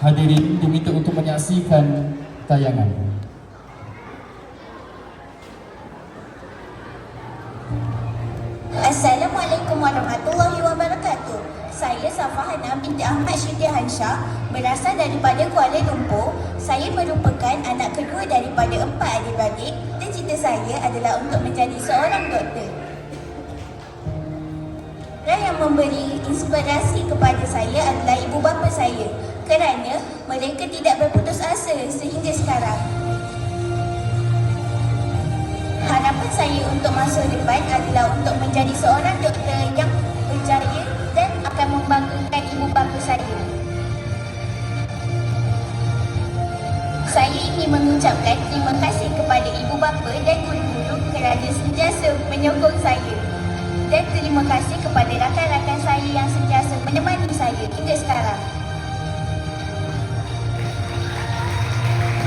Hadirin diminta untuk menyaksikan tayangan. Assalamualaikum warahmatullahi wabarakatuh. Saya Safahana binti Ahmad Syiti Hansyah berasal daripada Kuala Lumpur. Saya merupakan anak kedua daripada empat adik-beradik dan cita saya adalah untuk menjadi seorang doktor. Dan yang memberi inspirasi kepada saya adalah ibu bapa saya kerana mereka tidak berputus asa sehingga sekarang. Harapan saya untuk masa depan adalah untuk menjadi seorang doktor yang berjaya dan akan membanggakan ibu bapa saya. Saya ingin mengucapkan terima kasih kepada ibu bapa dan guru-guru kerana sentiasa menyokong saya. Dan terima kasih kepada rakan-rakan saya yang sentiasa menemani saya hingga sekarang.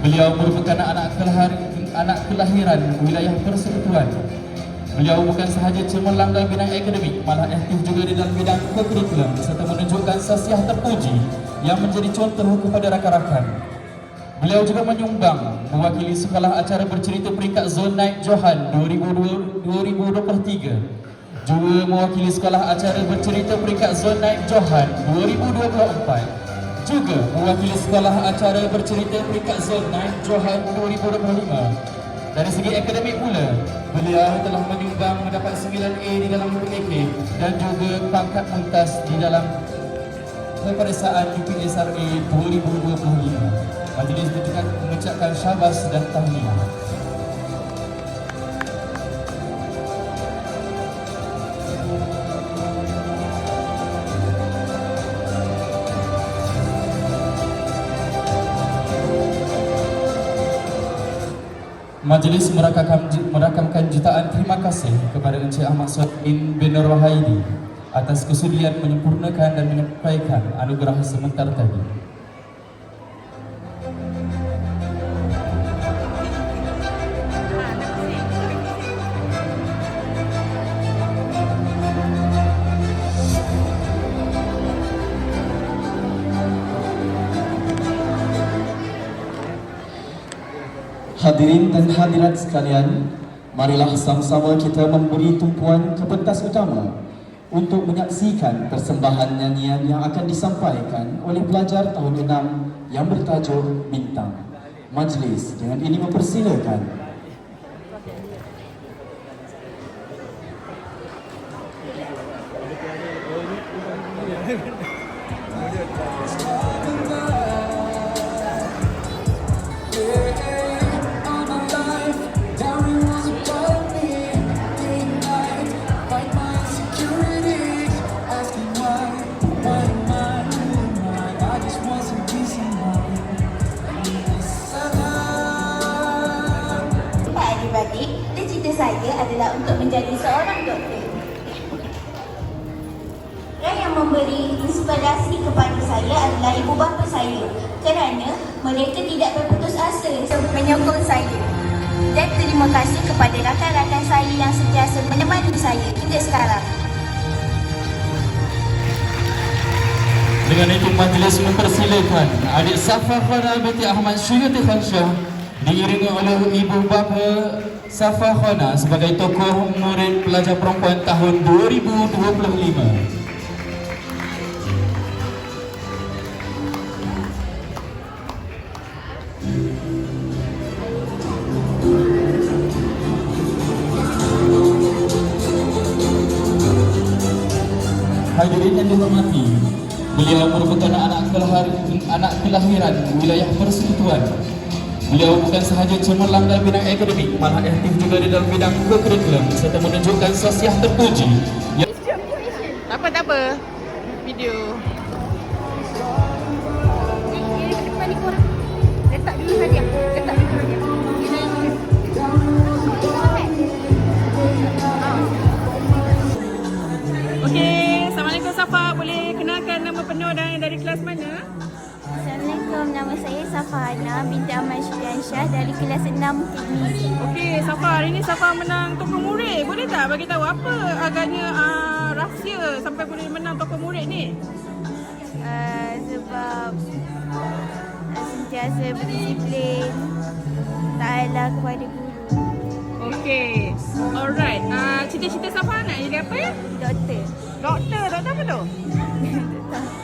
beliau merupakan anak kelahir, anak kelahiran wilayah persekutuan. Beliau bukan sahaja cemerlang dalam bidang akademik, malah aktif juga di dalam bidang kurikulum serta menunjukkan sasiah terpuji yang menjadi contoh kepada rakan-rakan. Beliau juga menyumbang mewakili sekolah acara bercerita peringkat zon naik Johan 2023 juga mewakili sekolah acara bercerita peringkat zon naik Johan 2024 juga mewakili sekolah acara bercerita peringkat zon naik Johan 2025 dari segi akademik pula, beliau telah menyumbang mendapat 9A di dalam UAK dan juga pangkat muntas di dalam peperiksaan UPSRA 2025. Majlis juga mengucapkan syabas dan tahniah. Majlis merakamkan, merakamkan jutaan terima kasih kepada Encik Ahmad Sotin bin Nur Wahaidi atas kesudian menyempurnakan dan menyampaikan anugerah sementar tadi. Hadirin dan hadirat sekalian, marilah sama-sama kita memberi tumpuan ke pentas utama untuk menyaksikan persembahan nyanyian yang akan disampaikan oleh pelajar tahun 6 yang bertajuk Bintang. Majlis dengan ini mempersilakan saya adalah untuk menjadi seorang doktor. Dan yang memberi inspirasi kepada saya adalah ibu bapa saya kerana mereka tidak berputus asa menyokong saya. Dan terima kasih kepada rakan-rakan saya yang sentiasa menemani saya hingga sekarang. Dengan itu majlis mempersilakan adik Safa Khana binti Ahmad Syuhati Khansyah diiringi oleh ibu bapa Safa Khana sebagai tokoh murid pelajar perempuan tahun 2025. Hadirin yang dihormati, beliau merupakan anak kelahir, anak kelahiran wilayah persekutuan. Beliau bukan sahaja cemerlang dalam bidang akademik, malah aktif juga di dalam bidang kurikulum serta menunjukkan sasiah terpuji Tak apa, tak apa. Video. Nama saya Safana binti Ahmad Syidiansyah dari kelas 6 Teknik. Okey, Safa hari ni Safa menang Tokoh Murid. Boleh tak bagi tahu apa agaknya uh, rahsia sampai boleh menang Tokoh Murid ni? Uh, sebab uh, sentiasa berdisiplin, taatlah kepada guru, Okey. Alright. Uh, cita-cita Safa nak jadi apa ya? doktor. Doktor. Doktor apa tu? tak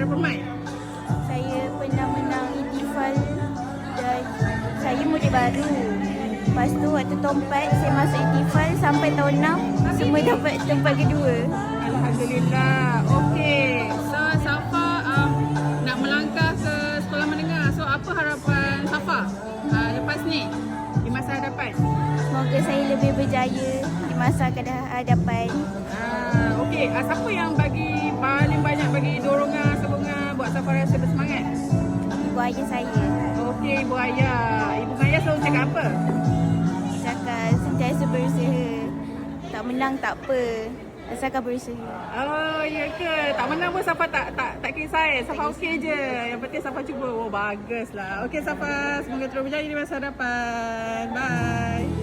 Saya pernah menang Idifal dan saya murid baru. Lepas tu waktu tompat saya masuk Idifal sampai tahun 6 semua dapat tempat kedua. Alhamdulillah. Okey. So Safa um, nak melangkah ke sekolah menengah. So apa harapan Safa uh, lepas ni di masa hadapan? Semoga saya lebih berjaya di masa akan hadapan. Ah, okey. Uh, siapa yang bagi paling banyak bagi dorongan ayah saya Okey, Ibu Ayah. Ibu Ayah selalu cakap apa? cakap sentiasa berusaha. Tak menang tak apa. Asalkan berusaha. Oh, ya ke? Tak menang pun Safa tak tak tak kisah eh. Safa okey je. Yang penting Safa cuba. Oh, baguslah. Okey Safa, semoga terus berjaya di masa hadapan. Bye.